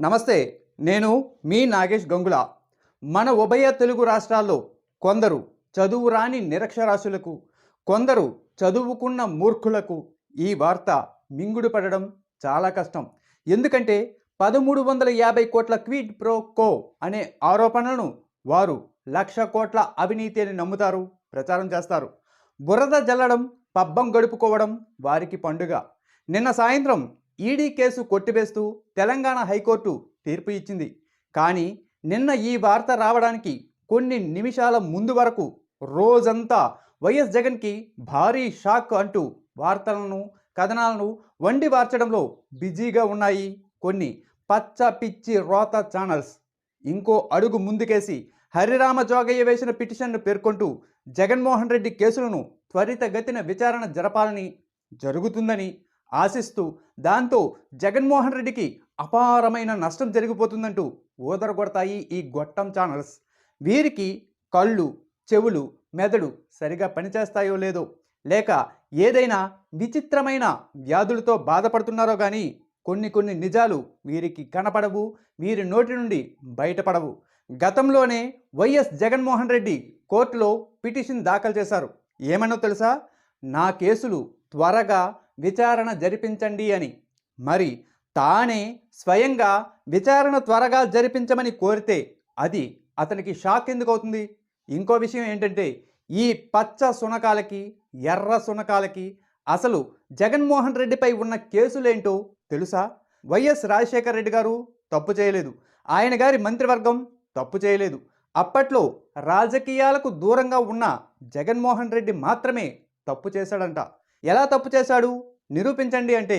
నమస్తే నేను మీ నాగేష్ గంగుల. మన ఉభయ తెలుగు రాష్ట్రాల్లో కొందరు చదువు రాని నిరక్షరాస్యులకు కొందరు చదువుకున్న మూర్ఖులకు ఈ వార్త మింగుడు పడడం చాలా కష్టం. ఎందుకంటే పదమూడు వందల యాభై కోట్ల క్వీడ్ ప్రో కో అనే ఆరోపణలను వారు లక్ష కోట్ల అవినీతి అని నమ్ముతారు ప్రచారం చేస్తారు. బురద జల్లడం పబ్బం గడుపుకోవడం వారికి పండుగ. నిన్న సాయంత్రం ఈడీ కేసు కొట్టివేస్తూ తెలంగాణ హైకోర్టు తీర్పు ఇచ్చింది. కానీ నిన్న ఈ వార్త రావడానికి కొన్ని నిమిషాల ముందు వరకు రోజంతా వైఎస్ జగన్కి భారీ షాక్ అంటూ వార్తలను కథనాలను వండి వార్చడంలో బిజీగా ఉన్నాయి కొన్ని పచ్చ పిచ్చి రోత ఛానల్స్. ఇంకో అడుగు ముందుకేసి హరిరామ జోగయ్య వేసిన పిటిషన్ను పేర్కొంటూ జగన్మోహన్ రెడ్డి కేసులను త్వరితగతిన విచారణ జరపాలని జరుగుతుందని ఆశిస్తూ దాంతో జగన్మోహన్ రెడ్డికి అపారమైన నష్టం జరిగిపోతుందంటూ ఊదరగొడతాయి ఈ గొట్టం ఛానల్స్. వీరికి కళ్ళు చెవులు మెదడు సరిగా పనిచేస్తాయో లేదో లేక ఏదైనా విచిత్రమైన వ్యాధులతో బాధపడుతున్నారో కానీ కొన్ని కొన్ని నిజాలు వీరికి కనపడవు వీరి నోటి నుండి బయటపడవు. గతంలోనే వైఎస్ జగన్మోహన్ రెడ్డి కోర్టులో పిటిషన్ దాఖలు చేశారు. ఏమన్నో తెలుసా? నా కేసులు త్వరగా విచారణ జరిపించండి అని. మరి తానే స్వయంగా విచారణ త్వరగా జరిపించమని కోరితే అది అతనికి షాక్ ఎందుకు అవుతుంది? ఇంకో విషయం ఏంటంటే ఈ పచ్చ సునకాలకి ఎర్ర సునకాలకి అసలు జగన్మోహన్ రెడ్డిపై ఉన్న కేసులేంటో తెలుసా? వైఎస్ రాజశేఖర రెడ్డి గారు తప్పు చేయలేదు. ఆయన గారి మంత్రివర్గం తప్పు చేయలేదు. అప్పట్లో రాజకీయాలకు దూరంగా ఉన్న జగన్మోహన్ రెడ్డి మాత్రమే తప్పు చేశాడంట. ఎలా తప్పు చేశాడు? నిరూపించండి అంటే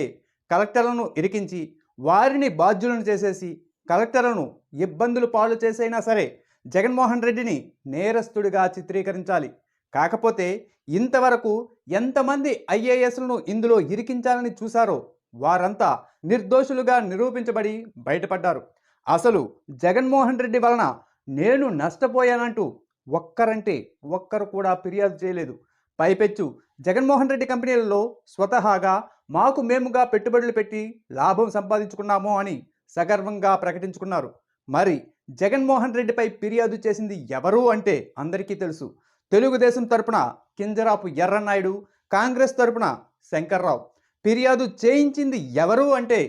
కలెక్టర్లను ఇరికించి వారిని బాధ్యులను చేసేసి కలెక్టర్లను ఇబ్బందులు పాలు చేసైనా సరే జగన్మోహన్ రెడ్డిని నేరస్తుడిగా చిత్రీకరించాలి. కాకపోతే ఇంతవరకు ఎంతమంది ఐఏఎస్లను ఇందులో ఇరికించాలని చూశారో వారంతా నిర్దోషులుగా నిరూపించబడి బయటపడ్డారు. అసలు జగన్మోహన్ రెడ్డి వలన నేను నష్టపోయానంటూ ఒక్కరంటే ఒక్కరు కూడా ఫిర్యాదు చేయలేదు. పైపెచ్చు. జగన్మోహన్ రెడ్డి కంపెనీలలో స్వతహాగా మాకు మేముగా పెట్టుబడులు పెట్టి లాభం సంపాదించుకున్నాము అని సగర్వంగా ప్రకటించుకున్నారు. మరి జగన్మోహన్ రెడ్డిపై ఫిర్యాదు చేసింది ఎవరు అంటే అందరికీ తెలుసు. తెలుగుదేశం తరపున కింజరాపు ఎర్రనాయుడు కాంగ్రెస్ తరపున శంకర్రావు. ఫిర్యాదు చేయించింది ఎవరు అంటే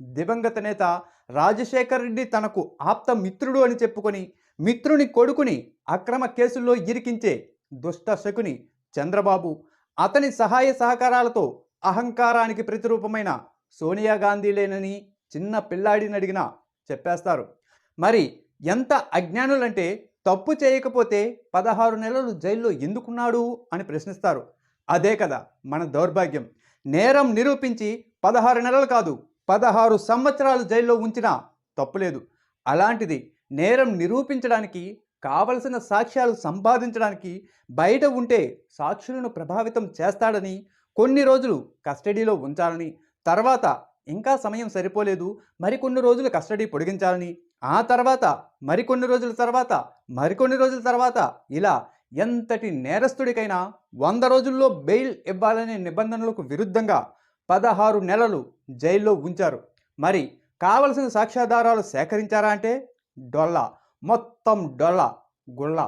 దివంగత నేత రాజశేఖర్ రెడ్డి తనకు ఆప్త మిత్రుడు అని చెప్పుకొని మిత్రుని కొడుకుని అక్రమ కేసుల్లో ఇరికించే దుష్ట శకుని చంద్రబాబు అతని సహాయ సహకారాలతో అహంకారానికి ప్రతిరూపమైన సోనియా గాంధీ లేనని చిన్న పిల్లాడిని అడిగినా చెప్పేస్తారు. మరి ఎంత అజ్ఞానులంటే తప్పు చేయకపోతే పదహారు నెలలు జైల్లో ఎందుకున్నాడు అని ప్రశ్నిస్తారు. అదే కదా మన దౌర్భాగ్యం. నేరం నిరూపించి పదహారు నెలలు కాదు పదహారు సంవత్సరాలు జైల్లో ఉంచినా తప్పులేదు. అలాంటిది నేరం నిరూపించడానికి కావలసిన సాక్ష్యాలు సంపాదించడానికి బయట ఉంటే సాక్షులను ప్రభావితం చేస్తాడని కొన్ని రోజులు కస్టడీలో ఉంచాలని తర్వాత ఇంకా సమయం సరిపోలేదు మరికొన్ని రోజులు కస్టడీ పొడిగించాలని ఆ తర్వాత మరికొన్ని రోజుల తర్వాత మరికొన్ని రోజుల తర్వాత ఇలా ఎంతటి నేరస్తుడికైనా వంద రోజుల్లో బెయిల్ ఇవ్వాలనే నిబంధనలకు విరుద్ధంగా పదహారు నెలలు జైల్లో ఉంచారు. మరి కావలసిన సాక్ష్యాధారాలు సేకరించారా అంటే? డొల్లా మొత్తం డొల్ల గుళ్ళ.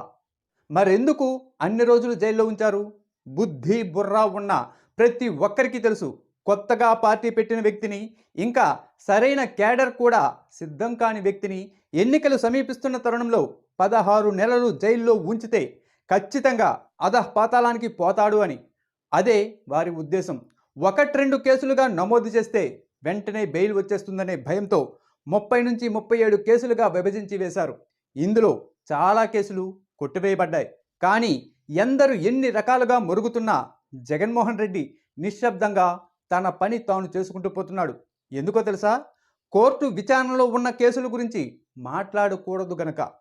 మరెందుకు అన్ని రోజులు జైల్లో ఉంచారు? బుద్ధి బుర్ర ఉన్న ప్రతి ఒక్కరికి తెలుసు. కొత్తగా పార్టీ పెట్టిన వ్యక్తిని ఇంకా సరైన క్యాడర్ కూడా సిద్ధం కాని వ్యక్తిని ఎన్నికలు సమీపిస్తున్న తరుణంలో పదహారు నెలలు జైల్లో ఉంచితే ఖచ్చితంగా అధః పాతాళానికి పోతాడు అని. అదే వారి ఉద్దేశం. ఒకటి రెండు కేసులుగా నమోదు చేస్తే వెంటనే బెయిల్ వచ్చేస్తుందనే భయంతో ముప్పై నుంచి ముప్పై ఏడు కేసులుగా విభజించి వేశారు. ఇందులో చాలా కేసులు కొట్టివేయబడ్డాయి. కానీ ఎందరు ఎన్ని రకాలుగా మురుగుతున్నా జగన్మోహన్ రెడ్డి నిశ్శబ్దంగా తన పని తాను చేసుకుంటూ పోతున్నాడు. ఎందుకో తెలుసా? కోర్టు విచారణలో ఉన్న కేసుల గురించి మాట్లాడకూడదు గనక.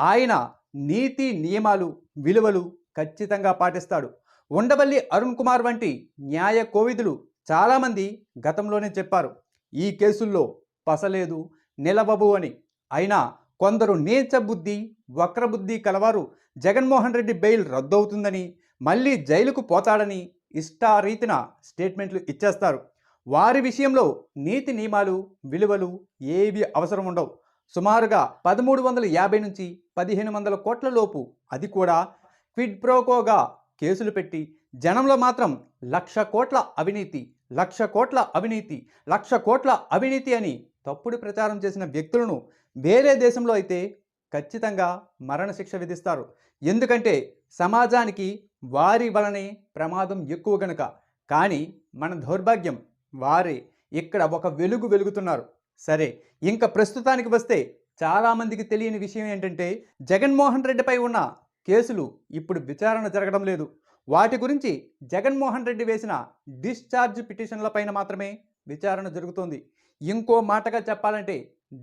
ఆయన నీతి నియమాలు విలువలు ఖచ్చితంగా పాటిస్తాడు. ఉండవల్లి అరుణ్ కుమార్ వంటి న్యాయ కోవిదులు చాలామంది గతంలోనే చెప్పారు. ఈ కేసుల్లో పసలేదు నిలవబు అని. అయినా కొందరు నీచ బుద్ధి వక్రబుద్ధి కలవారు. జగన్మోహన్ రెడ్డి బెయిల్ రద్దవుతుందని మళ్ళీ జైలుకు పోతాడని ఇష్టారీతిన స్టేట్మెంట్లు ఇచ్చేస్తారు. వారి విషయంలో నీతి నియమాలు విలువలు ఏవి అవసరం ఉండవు. సుమారుగా పదమూడు వందల యాభై నుంచి పదిహేను వందల కోట్ల లోపు అది కూడా క్విడ్ ప్రోకోగా కేసులు పెట్టి జనంలో మాత్రం లక్ష కోట్ల అవినీతి లక్ష కోట్ల అవినీతి లక్ష కోట్ల అవినీతి అని తప్పుడు ప్రచారం చేసిన వ్యక్తులను వేరే దేశంలో అయితే ఖచ్చితంగా మరణశిక్ష విధిస్తారు. ఎందుకంటే సమాజానికి వారి వలనే ప్రమాదం ఎక్కువ గనుక. కానీ మన దౌర్భాగ్యం వారే ఇక్కడ ఒక వెలుగు వెలుగుతున్నారు. సరే ఇంకా ప్రస్తుతానికి వస్తే చాలామందికి తెలియని విషయం ఏంటంటే జగన్మోహన్ రెడ్డిపై ఉన్న కేసులు ఇప్పుడు విచారణ జరగడం లేదు. వాటి గురించి జగన్మోహన్ రెడ్డి వేసిన డిశ్చార్జ్ పిటిషన్లపైన మాత్రమే విచారణ జరుగుతోంది. ఇంకో మాటగా చెప్పాలంటే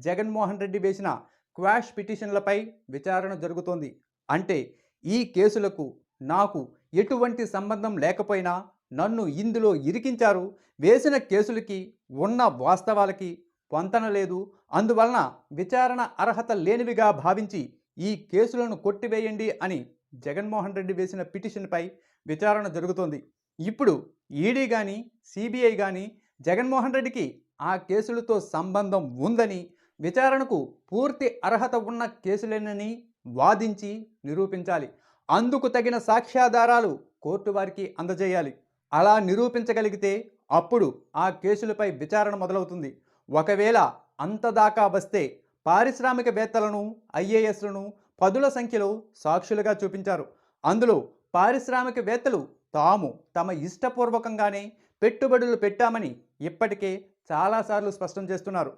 జగన్మోహన్ రెడ్డి వేసిన క్వాష్ పిటిషన్లపై విచారణ జరుగుతోంది. అంటే ఈ కేసులకు నాకు ఎటువంటి సంబంధం లేకపోయినా నన్ను ఇందులో ఇరికించారు. వేసిన కేసులకి ఉన్న వాస్తవాలకి పొంతన లేదు. అందువలన విచారణ అర్హత లేనివిగా భావించి ఈ కేసులను కొట్టివేయండి అని జగన్మోహన్ రెడ్డి వేసిన పిటిషన్పై విచారణ జరుగుతోంది. ఇప్పుడు ఈడీ కానీ సిబిఐ కానీ జగన్మోహన్ రెడ్డికి ఆ కేసులతో సంబంధం ఉందని విచారణకు పూర్తి అర్హత ఉన్న కేసులేనని వాదించి నిరూపించాలి. అందుకు తగిన సాక్ష్యాధారాలు కోర్టు వారికి అందజేయాలి. అలా నిరూపించగలిగితే అప్పుడు ఆ కేసులపై విచారణ మొదలవుతుంది. ఒకవేళ అంతదాకా వస్తే పారిశ్రామికవేత్తలను ఐఏఎస్లను పదుల సంఖ్యలో సాక్షులుగా చూపించారు. అందులో పారిశ్రామికవేత్తలు తాము తమ ఇష్టపూర్వకంగానే పెట్టుబడులు పెట్టామని ఇప్పటికే చాలాసార్లు స్పష్టం చేస్తున్నారు.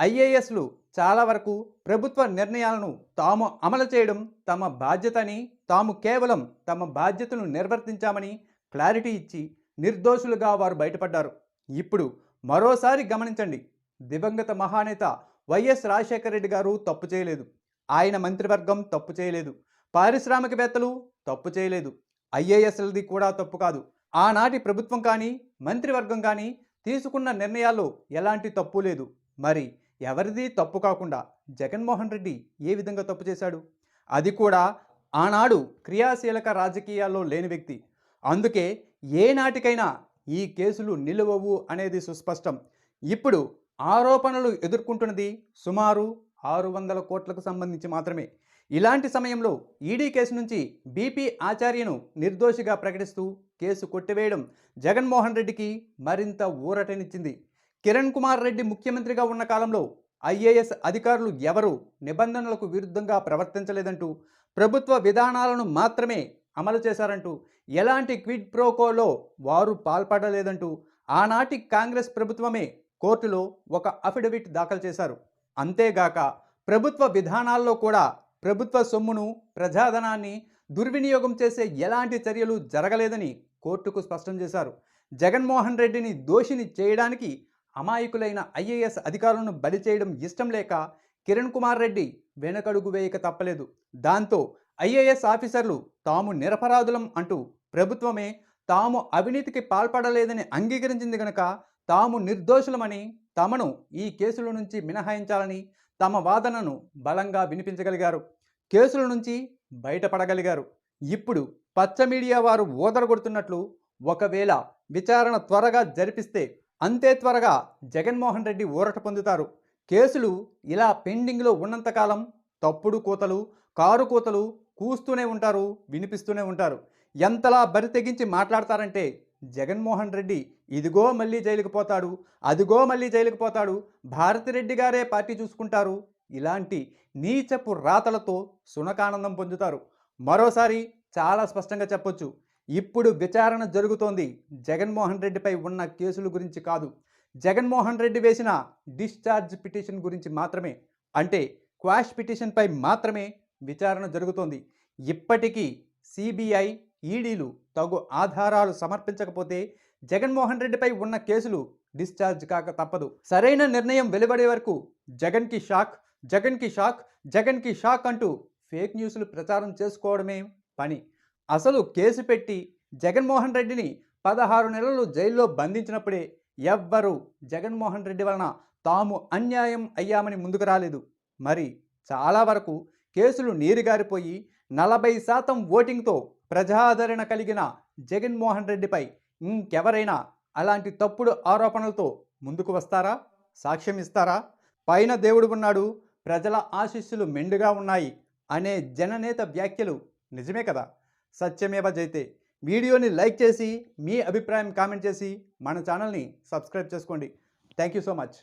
ఐఏఎస్లు చాలా వరకు ప్రభుత్వ నిర్ణయాలను తాము అమలు చేయడం తమ బాధ్యతని తాము కేవలం తమ బాధ్యతను నిర్వర్తించామని క్లారిటీ ఇచ్చి నిర్దోషులుగా వారు బయటపడ్డారు. ఇప్పుడు మరోసారి గమనించండి. దివంగత మహానేత వైఎస్ రాజశేఖర రెడ్డి గారు తప్పు చేయలేదు. ఆయన మంత్రివర్గం తప్పు చేయలేదు. పారిశ్రామికవేత్తలు తప్పు చేయలేదు. ఐఏఎస్లది కూడా తప్పు కాదు. ఆనాటి ప్రభుత్వం కానీ మంత్రివర్గం కానీ తీసుకున్న నిర్ణయాల్లో ఎలాంటి తప్పు లేదు. మరి ఎవరిది తప్పు కాకుండా జగన్మోహన్ రెడ్డి ఏ విధంగా తప్పు చేశాడు? అది కూడా ఆనాడు క్రియాశీలక రాజకీయాల్లో లేని వ్యక్తి. అందుకే ఏ నాటికైనా ఈ కేసులు నిలువవు అనేది సుస్పష్టం. ఇప్పుడు ఆరోపణలు ఎదుర్కొంటున్నది సుమారు ఆరు వందల కోట్లకు సంబంధించి మాత్రమే. ఇలాంటి సమయంలో ఈడీ కేసు నుంచి బీపీ ఆచార్యను నిర్దోషిగా ప్రకటిస్తూ కేసు కొట్టివేయడం జగన్మోహన్ రెడ్డికి మరింత ఊరటనిచ్చింది. కిరణ్ కుమార్ రెడ్డి ముఖ్యమంత్రిగా ఉన్న కాలంలో ఐఏఎస్ అధికారులు ఎవరు నిబంధనలకు విరుద్ధంగా ప్రవర్తించలేదంటూ ప్రభుత్వ విధానాలను మాత్రమే అమలు చేశారంటూ ఎలాంటి క్విడ్ ప్రోకోలో వారు పాల్పడలేదంటూ ఆనాటి కాంగ్రెస్ ప్రభుత్వమే కోర్టులో ఒక అఫిడవిట్ దాఖలు చేశారు. అంతేగాక ప్రభుత్వ విధానాల్లో కూడా ప్రభుత్వ సొమ్మును ప్రజాధనాన్ని దుర్వినియోగం చేసే ఎలాంటి చర్యలు జరగలేదని కోర్టుకు స్పష్టం చేశారు. జగన్మోహన్ రెడ్డిని దోషిని చేయడానికి అమాయకులైన ఐఏఎస్ అధికారులను బలి చేయడం ఇష్టం లేక కిరణ్ కుమార్ రెడ్డి వెనకడుగు వేయక తప్పలేదు. దాంతో ఐఏఎస్ ఆఫీసర్లు తాము నిరపరాధులం అంటూ ప్రభుత్వమే తాము అవినీతికి పాల్పడలేదని అంగీకరించింది గనక తాము నిర్దోషులమని తమను ఈ కేసుల నుంచి మినహాయించాలని తమ వాదనను బలంగా వినిపించగలిగారు. కేసుల నుంచి బయటపడగలిగారు. ఇప్పుడు పచ్చ మీడియా వారు ఓదరగొడుతున్నట్లు ఒకవేళ విచారణ త్వరగా జరిపిస్తే అంతే త్వరగా జగన్మోహన్ రెడ్డి ఊరట పొందుతారు. కేసులు ఇలా పెండింగ్లో ఉన్నంతకాలం తప్పుడు కూతలు కారు కూతలు కూస్తూనే ఉంటారు వినిపిస్తూనే ఉంటారు. ఎంతలా బరి తెగించి మాట్లాడతారంటే జగన్మోహన్ రెడ్డి ఇదిగో మళ్ళీ జైలుకు పోతాడు అదిగో మళ్ళీ జైలుకు పోతాడు భారతిరెడ్డి గారే పార్టీ చూసుకుంటారు ఇలాంటి నీచపు రాతలతో సునకానందం పొందుతారు. మరోసారి చాలా స్పష్టంగా చెప్పొచ్చు. ఇప్పుడు విచారణ జరుగుతోంది. జగన్మోహన్ రెడ్డిపై ఉన్న కేసుల గురించి కాదు. జగన్మోహన్ రెడ్డి వేసిన డిశ్చార్జ్ పిటిషన్ గురించి మాత్రమే. అంటే క్వాష్ పిటిషన్పై మాత్రమే విచారణ జరుగుతోంది. ఇప్పటికీ సిబిఐ ఈడీలు తగు ఆధారాలు సమర్పించకపోతే జగన్మోహన్ రెడ్డిపై ఉన్న కేసులు డిశ్చార్జ్ కాక తప్పదు. సరైన నిర్ణయం వెలువడే వరకు జగన్కి షాక్ జగన్కి షాక్ జగన్కి షాక్ అంటూ ఫేక్ న్యూస్లు ప్రచారం చేసుకోవడమే పని. అసలు కేసు పెట్టి జగన్మోహన్ రెడ్డిని పదహారు నెలలు జైల్లో బంధించినప్పుడే ఎవ్వరూ జగన్మోహన్ రెడ్డి వలన తాము అన్యాయం అయ్యామని ముందుకు రాలేదు. మరి చాలా వరకు కేసులు నీరుగారిపోయి నలభై శాతం ఓటింగ్తో ప్రజాదరణ కలిగిన జగన్మోహన్ రెడ్డిపై ఇంకెవరైనా అలాంటి తప్పుడు ఆరోపణలతో ముందుకు వస్తారా? సాక్ష్యం ఇస్తారా? పైన దేవుడు ఉన్నాడు ప్రజల ఆశీస్సులు మెండుగా ఉన్నాయి అనే జననేత వ్యాఖ్యలు నిజమే కదా? సత్యమేవ జైతే. వీడియోని లైక్ చేసి మీ అభిప్రాయం కామెంట్ చేసి మన ఛానల్ని సబ్స్క్రైబ్ చేసుకోండి. Thank you so much.